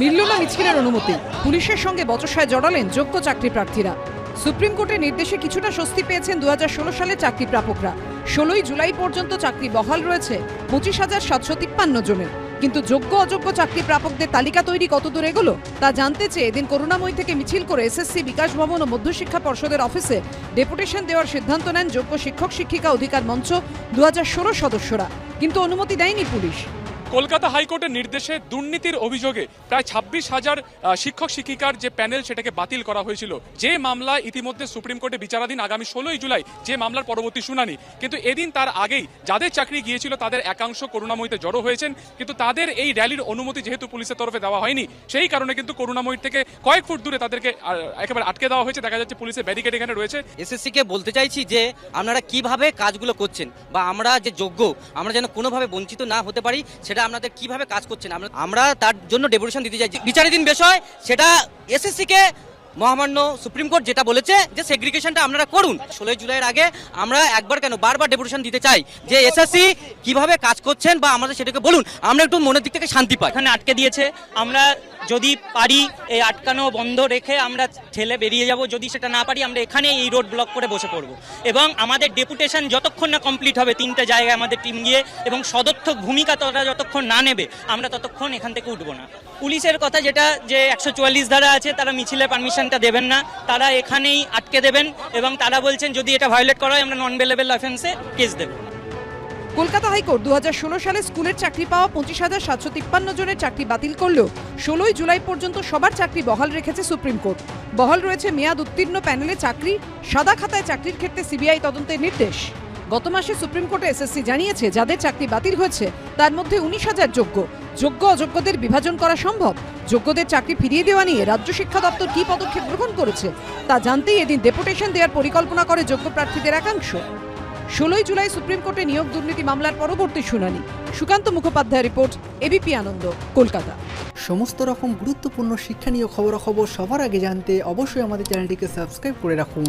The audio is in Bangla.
মিলল না মিছিলের অনুমতি। পুলিশের সঙ্গে বচসায় জড়ালেন যোগ্য চাকরি প্রার্থীরা। সুপ্রিম কোর্টের নির্দেশে কিছুটা স্বস্তি পেয়েছেন দুহাজার ষোলো সালে চাকরি প্রাপকরা। ষোলোই জুলাই পর্যন্ত চাকরি বহাল রয়েছে পঁচিশ হাজার সাতশো তিপ্পান্ন জনের। কিন্তু যোগ্য অযোগ্য চাকরি প্রাপকদের তালিকা তৈরি কতদূর এগোলো, তা জানতে চেয়ে এদিন করুণাময়ী থেকে মিছিল করে এসএসসি, বিকাশ ভবন ও মধ্যশিক্ষা পর্ষদের অফিসে ডেপুটেশন দেওয়ার সিদ্ধান্ত নেন যোগ্য শিক্ষক, শিক্ষিকা অধিকার মঞ্চ দু হাজার ষোলো সদস্যরা। কিন্তু অনুমতি দেয়নি পুলিশ। কলকাতা হাইকোর্টের নির্দেশে দুর্নীতির অভিযোগে প্রায় ছাব্বিশ হাজার শিক্ষক শিক্ষিকার যে প্যানেল সেটাকে বাতিল করা হয়েছিল। যে মামলা ইতিমধ্যে সুপ্রিম কোর্টে বিচারাধীন আগামী ষোলোই জুলাই যে মামলার পরবর্তী শুনানি। কিন্তু এদিন তার আগেই যাদের চাকরি গিয়েছিল তাদের একাংশ করুণাময়ীতে জড়ো হয়েছেন। কিন্তু তাদের এই র্যালির অনুমতি যেহেতু পুলিশের তরফে দেওয়া হয়নি, সেই কারণে কিন্তু করুণাময়ীর থেকে কয়েক ফুট দূরে তাদেরকে একেবারে আটকে দেওয়া হয়েছে। দেখা যাচ্ছে পুলিশের ব্যারিকেড এখানে রয়েছে। এসএসসি কে বলতে চাইছি যে, আপনারা কীভাবে কাজগুলো করছেন বা আমরা যে যোগ্য, আমরা যেন কোনোভাবে বঞ্চিত না হতে পারি, সেটা আপনাদের কীভাবে কাজ করছেন? আমরা তার জন্য ডেপুটেশন দিতে চাইছি। বিচারাধীন বিষয় সেটা এসএসসি কে মহামান্য সুপ্রিম কোর্ট যেটা বলেছে যে সেগ্রিগেশনটা আপনারা করুন। ষোলোই জুলাইয়ের আগে আমরা একবার কেন বারবার ডেপুটেশন দিতে চাই যে এসএসসি কীভাবে কাজ করছেন বা আমাদের সেটাকে বলুন। আমরা একটু মনের দিক থেকে শান্তি পাই। এখানে আটকে দিয়েছে। আমরা যদি পারি এই আটকানো বন্ধ রেখে আমরা ঠেলে বেরিয়ে যাব, যদি সেটা না পারি আমরা এখানে এই রোড ব্লক করে বসে পড়ব। এবং আমাদের ডেপুটেশন যতক্ষণ না কমপ্লিট হবে তিনটে জায়গায় আমাদের টিম গিয়ে এবং সদর্থক ভূমিকা তারা যতক্ষণ না নেবে, আমরা ততক্ষণ এখান থেকে উঠবো না। পুলিশের কথা যেটা যে একশো চুয়াল্লিশ ধারা আছে, তারা মিছিলে পারমিশনটা দেবেন না, তারা এখানেই আটকে দেবেন এবং তারা বলছেন যদি এটা ভায়োলেট করা হয়, আমরা নন বেলেবেল অফেন্সে কেস দেবো। কলকাতা হাইকোর্ট দু হাজার ষোলো সালে স্কুলের চাকরি পাওয়া পঁচিশ হাজার সাতশো তিপ্পান্ন জনের চাকরি বাতিল করলেও ষোলোই জুলাই পর্যন্ত সবার চাকরি বহাল রেখেছে সুপ্রিম কোর্ট। বহাল রয়েছে মেয়াদ উত্তীর্ণ প্যানেলে চাকরি, সাদা খাতায় চাকরির ক্ষেত্রে সিবিআই তদন্তের নির্দেশ। গত মাসে সুপ্রিম কোর্টে এসএসসি জানিয়েছে, যাদের চাকরি বাতিল হয়েছে, তার মধ্যে উনিশ হাজার যোগ্য। যোগ্য অযোগ্যদের বিভাজন করা সম্ভব। যোগ্যদের চাকরি ফিরিয়ে দেওয়া নিয়ে রাজ্য শিক্ষা দপ্তর কী পদক্ষেপ গ্রহণ করেছে, তা জানতেই এদিন ডেপুটেশন দেওয়ার পরিকল্পনা করে যোগ্য প্রার্থীদের একাংশ। ষোলোই জুলাই সুপ্রিম কোর্টে নিয়োগ দুর্নীতি মামলার পরবর্তী শুনানি। Sukanta Mukhopadhyay report ABP Ananda, Kolkata. সমস্ত রকম গুরুত্বপূর্ণ শিক্ষা নিয়ে খবরাখবর সবার আগে জানতে অবশ্যই আমাদের চ্যানেলটিকে সাবস্ক্রাইব করে রাখুন।